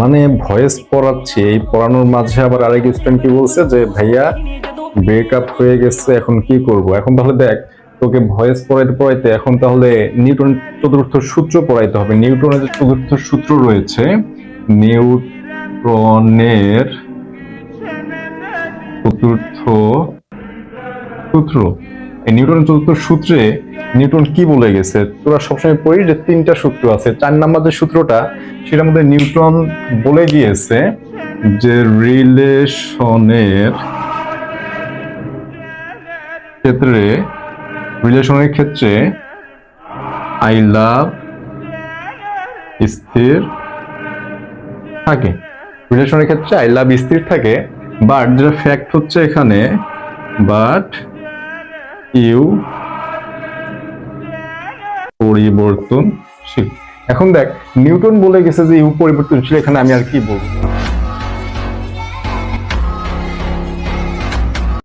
মানে ভয়েস পড়াচ্ছি, এই পড়ানোর মাঝে আবার আরেক স্টুডেন্ট কি বলছে যে, ভাইয়া ব্রেকআপ হয়ে গেছে, এখন কি করব? এখন তাহলে দেখ, তোকে ভয়েস পড়াইতে পড়াইতে এখন তাহলে নিউটন চতুর্থ সূত্র পড়াইতে হবে। নিউটনের যে চতুর্থ সূত্র রয়েছে নিউটনের চতুর্থ সূত্র। এই নিউটনের চতুর্থ সূত্রে নিউটন কি বলে গেছে? তোরা সবসময় পড়িস যে তিনটা সূত্র আছে। চার নাম্বার যে সূত্রটা, সেটার মধ্যে নিউটন বলে গিয়েছে যে রিলেশনের ক্ষেত্রে রিলেশনের ক্ষেত্রে আই লাভ স্থির থাকে। রিলেশনের ক্ষেত্রে আই লাভ স্থির থাকে, বাট যেটা ফ্যাক্ট হচ্ছে এখানে, বাট ইউ পরিবর্তনশীল। এখন দেখ, নিউটন বলে গেছে যে ইউ পরিবর্তনশীল, এখানে আমি আর কি বলব?